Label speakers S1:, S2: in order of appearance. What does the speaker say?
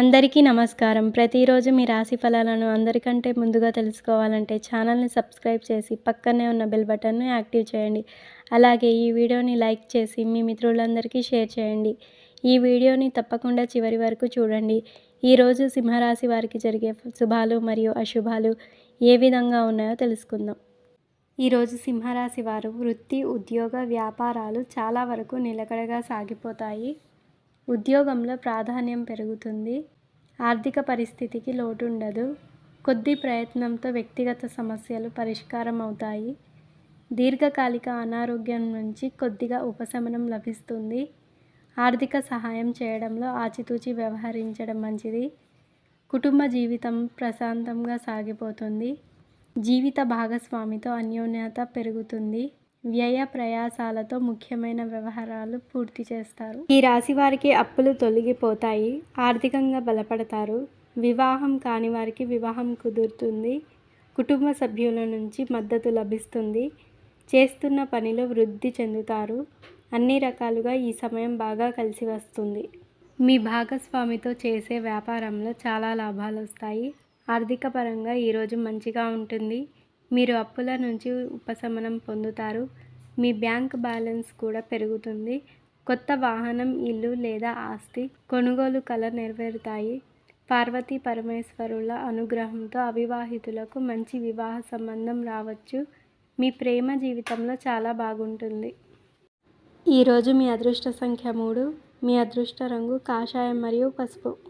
S1: అందరికీ నమస్కారం. ప్రతిరోజు మీ రాశి ఫలాలను అందరికంటే ముందుగా తెలుసుకోవాలంటే ఛానల్ని సబ్స్క్రైబ్ చేసి పక్కనే ఉన్న బెల్ బటన్ను యాక్టివ్ చేయండి. అలాగే ఈ వీడియోని లైక్ చేసి మీ మిత్రులందరికీ షేర్ చేయండి. ఈ వీడియోని తప్పకుండా చివరి వరకు చూడండి. ఈరోజు సింహరాశి వారికి జరిగే శుభాలు మరియు అశుభాలు ఏ విధంగా ఉన్నాయో తెలుసుకుందాం. ఈరోజు సింహరాశి వారు వృత్తి ఉద్యోగ వ్యాపారాలు చాలా వరకు నిలకడగా సాగిపోతాయి. ఉద్యోగంలో ప్రాధాన్యం పెరుగుతుంది. ఆర్థిక పరిస్థితికి లోటు ఉండదు కొద్ది ప్రయత్నంతో వ్యక్తిగత సమస్యలు పరిష్కారం అవుతాయి దీర్ఘకాలిక అనారోగ్యం నుంచి కొద్దిగా ఉపశమనం లభిస్తుంది. ఆర్థిక సహాయం చేయడంలో ఆచితూచి వ్యవహరించడం మంచిది. కుటుంబ జీవితం ప్రశాంతంగా సాగిపోతుంది. జీవిత భాగస్వామితో అన్యోన్యత పెరుగుతుంది. వ్యయ ప్రయాసాలతో ముఖ్యమైన వ్యవహారాలు పూర్తి చేస్తారు. ఈ రాశి వారికి అప్పులు తొలగిపోతాయి ఆర్థికంగా బలపడతారు వివాహం కాని వారికి వివాహం కుదురుతుంది కుటుంబ సభ్యుల నుంచి మద్దతు లభిస్తుంది చేస్తున్న పనిలో వృద్ధి చెందుతారు అన్ని రకాలుగా ఈ సమయం బాగా కలిసి వస్తుంది. మీ భాగస్వామితో చేసే వ్యాపారంలో చాలా లాభాలు వస్తాయి ఆర్థిక పరంగా ఈరోజు మంచిగా ఉంటుంది మీరు అప్పుల నుంచి ఉపశమనం పొందుతారు. మీ బ్యాంక్ బ్యాలెన్స్ కూడా పెరుగుతుంది. కొత్త వాహనం ఇల్లు లేదా ఆస్తి కొనుగోలు కల నెరవేరుతాయి. పార్వతీ పరమేశ్వరుల అనుగ్రహంతో అవివాహితులకు మంచి వివాహ సంబంధం రావచ్చు. మీ ప్రేమ జీవితంలో చాలా బాగుంటుంది. ఈరోజు మీ అదృష్ట సంఖ్య మూడు. మీ అదృష్ట రంగు కాషాయం మరియు పసుపు.